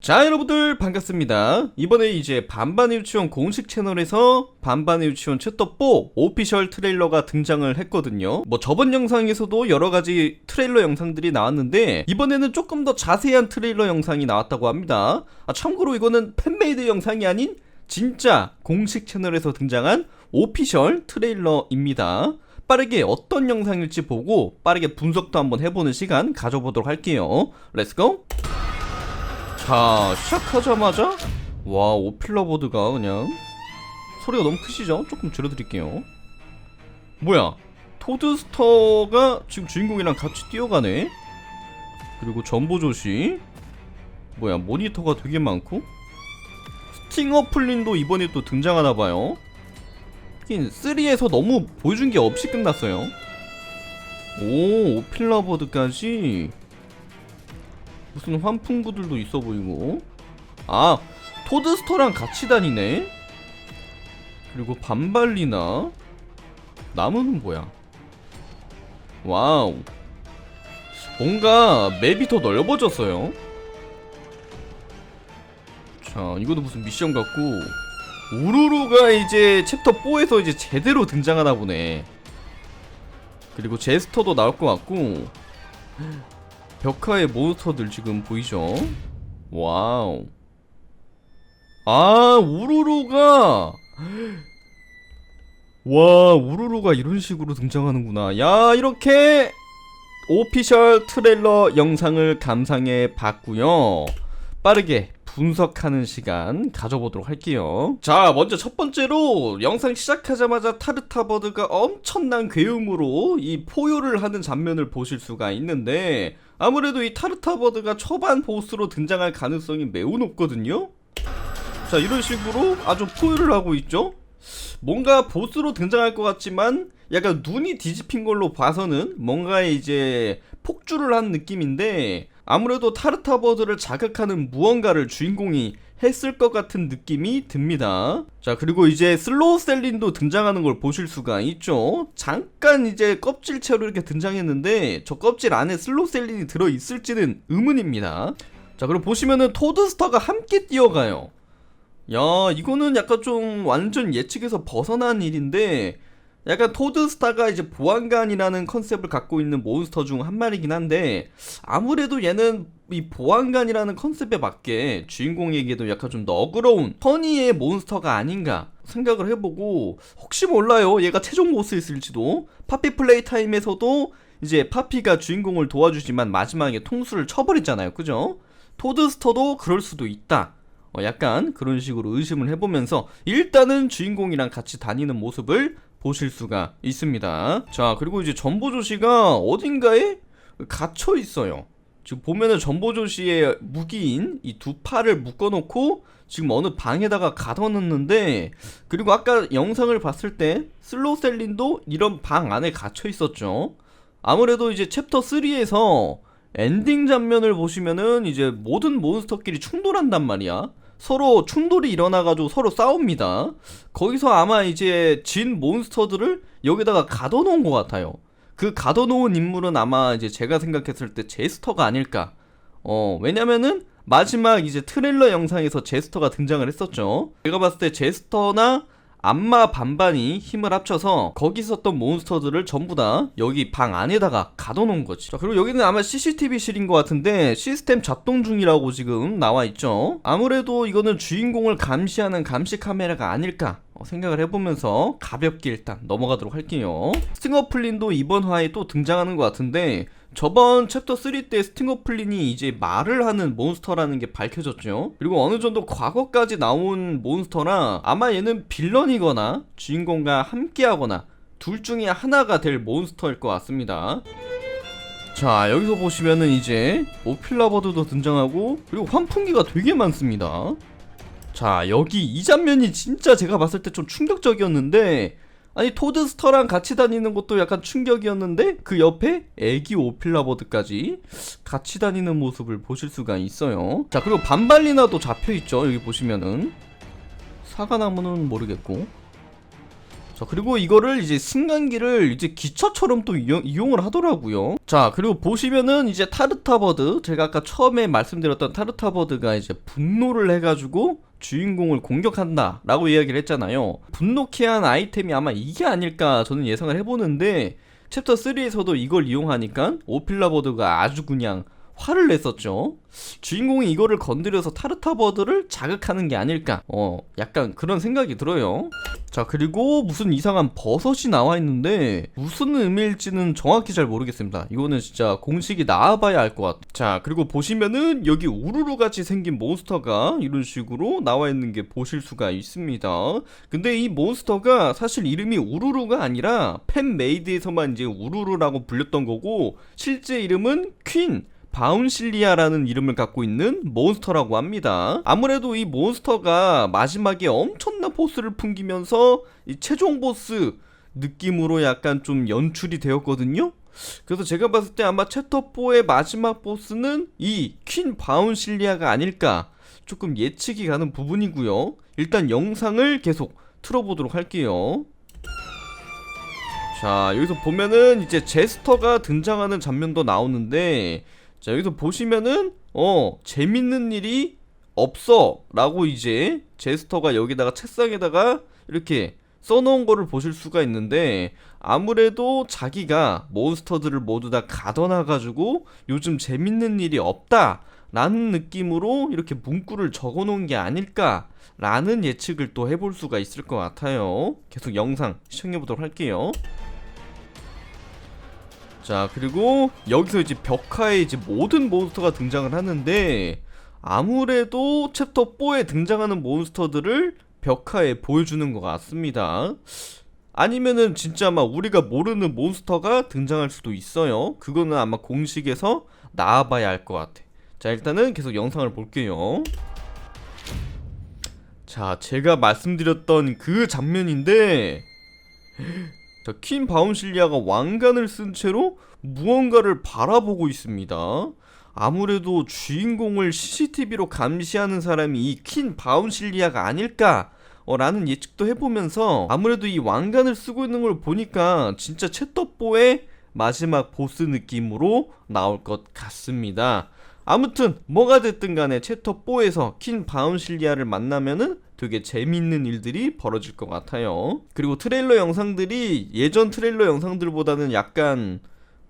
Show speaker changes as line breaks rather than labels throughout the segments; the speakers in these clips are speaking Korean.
자 여러분들 반갑습니다. 이번에 이제 반반의 유치원 공식 채널에서 반반의 유치원 챕터 4 오피셜 트레일러가 등장을 했거든요. 뭐 저번 영상에서도 여러가지 트레일러 영상들이 나왔는데 이번에는 조금 더 자세한 트레일러 영상이 나왔다고 합니다. 아, 참고로 이거는 팬메이드 영상이 아닌 진짜 공식 채널에서 등장한 오피셜 트레일러입니다. 빠르게 어떤 영상일지 보고 빠르게 분석도 한번 해보는 시간 가져보도록 할게요. 렛츠고 자 시작하자마자 와 오필러보드가 그냥 소리가 너무 크시죠? 조금 줄여드릴게요. 뭐야? 토드스터가 지금 주인공이랑 같이 뛰어가네? 그리고 전보조시. 뭐야 모니터가 되게 많고. 스팅어 플린도 이번에 또 등장하나봐요. 하긴 3에서 너무 보여준 게 없이 끝났어요. 오 오필러보드까지 무슨 환풍구들도 있어 보이고. 아 토드스터랑 같이 다니네? 그리고 반발리나? 나무는 뭐야? 와우. 뭔가 맵이 더 넓어졌어요. 자 이것도 무슨 미션 같고. 우루루가 이제 챕터 4에서 이제 제대로 등장하나 보네. 그리고 제스터도 나올 것 같고 벽화의 몬스터들 지금 보이죠? 와우. 아, 우루루가 와, 우루루가 이런 식으로 등장하는구나. 야, 이렇게 오피셜 트레일러 영상을 감상해 봤고요. 빠르게 분석하는 시간 가져보도록 할게요. 자, 먼저 첫 번째로 영상 시작하자마자 타르타버드가 엄청난 괴음으로 이 포효를 하는 장면을 보실 수가 있는데 아무래도 이 타르타버드가 초반 보스로 등장할 가능성이 매우 높거든요. 자, 이런 식으로 아주 포효를 하고 있죠. 뭔가 보스로 등장할 것 같지만 약간 눈이 뒤집힌 걸로 봐서는 뭔가 이제 폭주를 한 느낌인데 아무래도 타르타버드를 자극하는 무언가를 주인공이 했을 것 같은 느낌이 듭니다. 자, 그리고 이제 슬로우 셀린도 등장하는 걸 보실 수가 있죠. 잠깐 이제 껍질 채로 이렇게 등장했는데 저 껍질 안에 슬로우 셀린이 들어 있을지는 의문입니다. 자, 그리고 보시면은 토드스터가 함께 뛰어가요. 야, 이거는 약간 좀 완전 예측에서 벗어난 일인데 약간 토드스타가 이제 보안관이라는 컨셉을 갖고 있는 몬스터 중 한 마리긴 한데 아무래도 얘는 이 보안관이라는 컨셉에 맞게 주인공에게도 약간 좀 너그러운 허니의 몬스터가 아닌가 생각을 해보고 혹시 몰라요 얘가 최종 보스였을지도 파피 플레이 타임에서도 이제 파피가 주인공을 도와주지만 마지막에 통수를 쳐버리잖아요 그죠? 토드스터도 그럴 수도 있다 어, 약간 그런 식으로 의심을 해보면서 일단은 주인공이랑 같이 다니는 모습을 보실 수가 있습니다. 자, 그리고 이제 전보조씨가 어딘가에 갇혀 있어요. 지금 보면은 전보조씨의 무기인 이 두 팔을 묶어놓고 지금 어느 방에다가 가둬놓는데 그리고 아까 영상을 봤을 때 슬로셀린도 이런 방 안에 갇혀 있었죠. 아무래도 이제 챕터 3에서 엔딩 장면을 보시면은 이제 모든 몬스터끼리 충돌한단 말이야. 서로 충돌이 일어나가지고 서로 싸웁니다. 거기서 아마 이제 진 몬스터들을 여기다가 가둬놓은 것 같아요. 그 가둬놓은 인물은 아마 이제 제가 생각했을 때 제스터가 아닐까. 어, 왜냐면은 마지막 이제 트레일러 영상에서 제스터가 등장을 했었죠. 제가 봤을 때 제스터나 안마 반반이 힘을 합쳐서 거기 있었던 몬스터들을 전부 다 여기 방 안에다가 가둬놓은 거지. 자, 그리고 여기는 아마 CCTV실인 것 같은데 시스템 작동 중이라고 지금 나와 있죠. 아무래도 이거는 주인공을 감시하는 감시 카메라가 아닐까 어, 생각을 해보면서 가볍게 일단 넘어가도록 할게요. 스팅어 플린도 이번 화에 또 등장하는 것 같은데 저번 챕터 3 때 스팅어 플린이 이제 말을 하는 몬스터라는 게 밝혀졌죠. 그리고 어느 정도 과거까지 나온 몬스터라 아마 얘는 빌런이거나 주인공과 함께하거나 둘 중에 하나가 될 몬스터일 것 같습니다. 자 여기서 보시면은 이제 오필라버드도 등장하고 그리고 환풍기가 되게 많습니다. 자 여기 이 장면이 진짜 제가 봤을 때 좀 충격적이었는데 아니 토드스터랑 같이 다니는 것도 약간 충격이었는데 그 옆에 애기 오필라버드까지 같이 다니는 모습을 보실 수가 있어요. 자 그리고 반발리나도 잡혀있죠 여기 보시면은. 사과나무는 모르겠고 자 그리고 이거를 이제 승강기를 이제 기차처럼 또 이용, 이용 을 하더라고요. 자 그리고 보시면은 이제 타르타버드 제가 아까 처음에 말씀드렸던 타르타버드가 이제 분노를 해가지고 주인공을 공격한다 라고 이야기를 했잖아요. 분노케 한 아이템이 아마 이게 아닐까 저는 예상을 해보는데 챕터 3에서도 이걸 이용하니까 오필라버드가 아주 그냥 화를 냈었죠. 주인공이 이거를 건드려서 타르타버드를 자극하는 게 아닐까. 어, 약간 그런 생각이 들어요. 자, 그리고 무슨 이상한 버섯이 나와 있는데 무슨 의미일지는 정확히 잘 모르겠습니다. 이거는 진짜 공식이 나와봐야 알 것 같아. 자, 그리고 보시면은 여기 우르르 같이 생긴 몬스터가 이런 식으로 나와 있는 게 보실 수가 있습니다. 근데 이 몬스터가 사실 이름이 우르르가 아니라 팬메이드에서만 이제 우르르라고 불렸던 거고 실제 이름은 퀸 바운실리아라는 이름을 갖고 있는 몬스터라고 합니다. 아무래도 이 몬스터가 마지막에 엄청난 포스를 풍기면서 이 최종 보스 느낌으로 약간 좀 연출이 되었거든요. 그래서 제가 봤을 때 아마 챕터 4의 마지막 보스는 이 퀸 바운실리아가 아닐까 조금 예측이 가는 부분이고요. 일단 영상을 계속 틀어보도록 할게요. 자 여기서 보면은 이제 제스터가 등장하는 장면도 나오는데 자 여기서 보시면은 어 재밌는 일이 없어 라고 이제 제스터가 여기다가 책상에다가 이렇게 써놓은 거를 보실 수가 있는데 아무래도 자기가 몬스터들을 모두 다 가둬놔가지고 요즘 재밌는 일이 없다 라는 느낌으로 이렇게 문구를 적어 놓은 게 아닐까 라는 예측을 또 해볼 수가 있을 것 같아요. 계속 영상 시청해 보도록 할게요 자 그리고 여기서 이제 벽화에 이제 모든 몬스터가 등장을 하는데 아무래도 챕터 4에 등장하는 몬스터들을 벽화에 보여주는 것 같습니다. 아니면은 진짜 막 우리가 모르는 몬스터가 등장할 수도 있어요. 그거는 아마 공식에서 나와봐야 알 것 같아. 자 일단은 계속 영상을 볼게요. 자 제가 말씀드렸던 그 장면인데 자, 퀸 바운실리아가 왕관을 쓴 채로 무언가를 바라보고 있습니다. 아무래도 주인공을 CCTV로 감시하는 사람이 이 퀸 바운실리아가 아닐까? 어, 라는 예측도 해보면서 아무래도 이 왕관을 쓰고 있는 걸 보니까 진짜 챗더보의 마지막 보스 느낌으로 나올 것 같습니다. 아무튼 뭐가 됐든 간에 챕터 4에서 퀸 바운실리아를 만나면은 되게 재밌는 일들이 벌어질 것 같아요. 그리고 트레일러 영상들이 예전 트레일러 영상들보다는 약간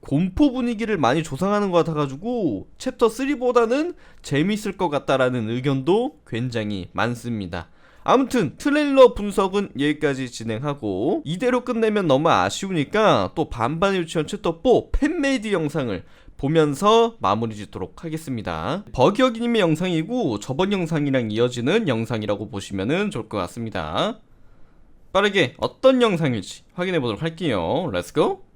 공포 분위기를 많이 조성하는 것 같아가지고 챕터 3보다는 재밌을 것 같다라는 의견도 굉장히 많습니다. 아무튼 트레일러 분석은 여기까지 진행하고 이대로 끝내면 너무 아쉬우니까 또 반반의 유치원 챕터 4 팬메이드 영상을 보면서 마무리 짓도록 하겠습니다. 버기어기님의 영상이고 저번 영상이랑 이어지는 영상이라고 보시면 좋을 것 같습니다. 빠르게 어떤 영상일지 확인해 보도록 할게요. 렛츠고!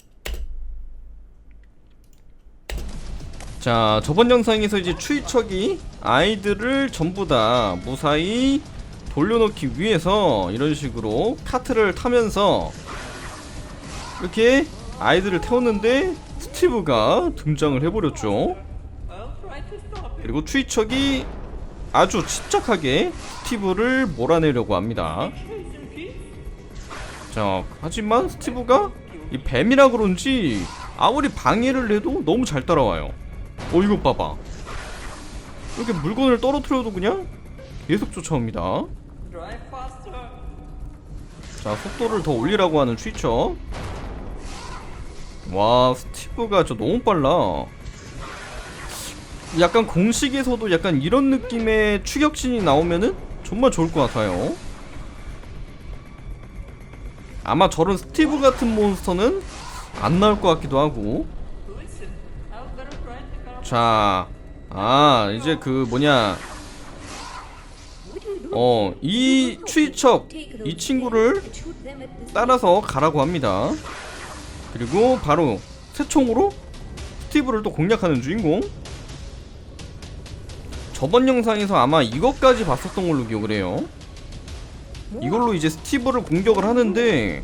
자, 저번 영상에서 이제 추위척이 아이들을 전부 다 무사히 돌려놓기 위해서 이런 식으로 카트를 타면서 이렇게 아이들을 태웠는데 스티브가 등장을 해버렸죠. 그리고 추위척이 아주 침착하게 스티브를 몰아내려고 합니다. 자, 하지만 스티브가 이 뱀이라 그런지 아무리 방해를 해도 너무 잘 따라와요. 어, 이거 봐봐. 이렇게 물건을 떨어뜨려도 그냥 계속 쫓아옵니다. 자, 속도를 더 올리라고 하는 추위척. 와 스티브가 저 너무 빨라. 약간 공식에서도 약간 이런 느낌의 추격신이 나오면은 정말 좋을 것 같아요. 아마 저런 스티브 같은 몬스터는 안 나올 것 같기도 하고. 자, 아 이제 그 뭐냐. 어 이 추위척 이 친구를 따라서 가라고 합니다 그리고 바로 새총으로 스티브를 또 공략하는 주인공 저번 영상에서 아마 이것까지 봤었던 걸로 기억을 해요 이걸로 이제 스티브를 공격을 하는데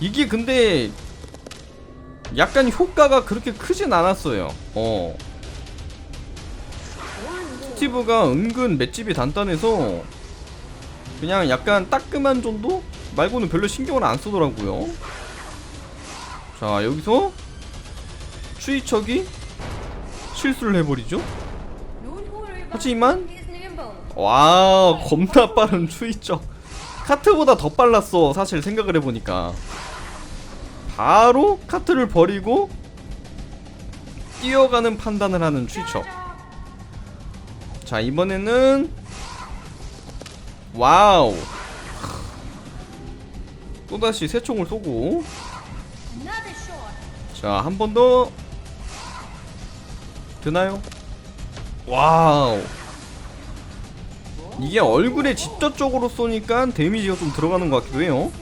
이게 근데 약간 효과가 그렇게 크진 않았어요 어 스티브가 은근 맷집이 단단해서 그냥 약간 따끔한 정도? 말고는 별로 신경을 안 쓰더라고요. 자 여기서 추이척이 실수를 해버리죠. 하지만 와 겁나 빠른 추이척. 카트보다 더 빨랐어 사실 생각을 해보니까. 바로 카트를 버리고 뛰어가는 판단을 하는 추이척. 자 이번에는 와우. 또다시 새 총을 쏘고 자 한 번 더. 되나요? 와우. 이게 얼굴에 직접적으로 쏘니까 데미지가 좀 들어가는 것 같기도 해요.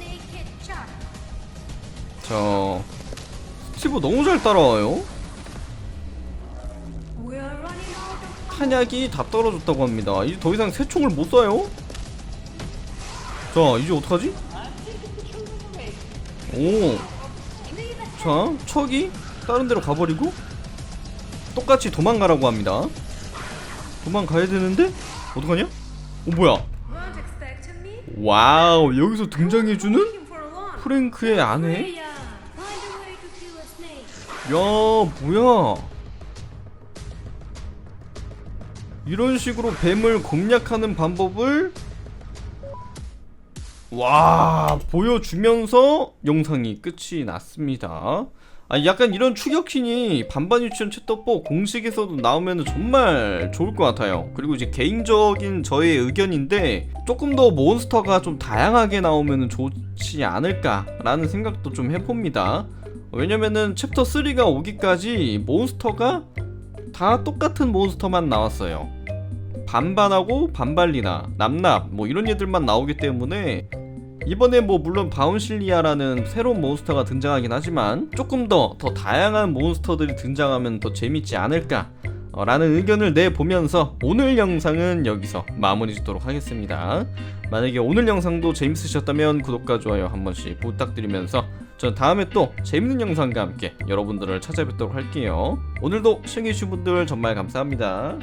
자 스티브 너무 잘 따라와요. 탄약이 다 떨어졌다고 합니다. 이제 더 이상 새 총을 못 쏴요. 자 이제 어떡하지? 오 자 척이 다른 데로 가버리고 똑같이 도망가라고 합니다 도망가야 되는데 어떡하냐? 어 뭐야 와우 여기서 등장해주는 프랭크의 아내? 야 뭐야 이런 식으로 뱀을 공략하는 방법을 와 보여주면서 영상이 끝이 났습니다. 아 약간 이런 추격신이 반반 유치원 챗더보 공식에서도 나오면 정말 좋을 것 같아요. 그리고 이제 개인적인 저의 의견인데 조금 더 몬스터가 좀 다양하게 나오면 좋지 않을까 라는 생각도 좀 해봅니다. 왜냐면은 챕터 3가 오기까지 몬스터가 다 똑같은 몬스터만 나왔어요. 반반하고 반발리나 남납 뭐 이런 애들만 나오기 때문에 이번에 뭐 물론 바운실리아라는 새로운 몬스터가 등장하긴 하지만 조금 더 더 다양한 몬스터들이 등장하면 더 재밌지 않을까 어, 라는 의견을 내보면서 오늘 영상은 여기서 마무리 짓도록 하겠습니다. 만약에 오늘 영상도 재밌으셨다면 구독과 좋아요 한 번씩 부탁드리면서 전 다음에 또 재밌는 영상과 함께 여러분들을 찾아뵙도록 할게요. 오늘도 시청해주신 분들 정말 감사합니다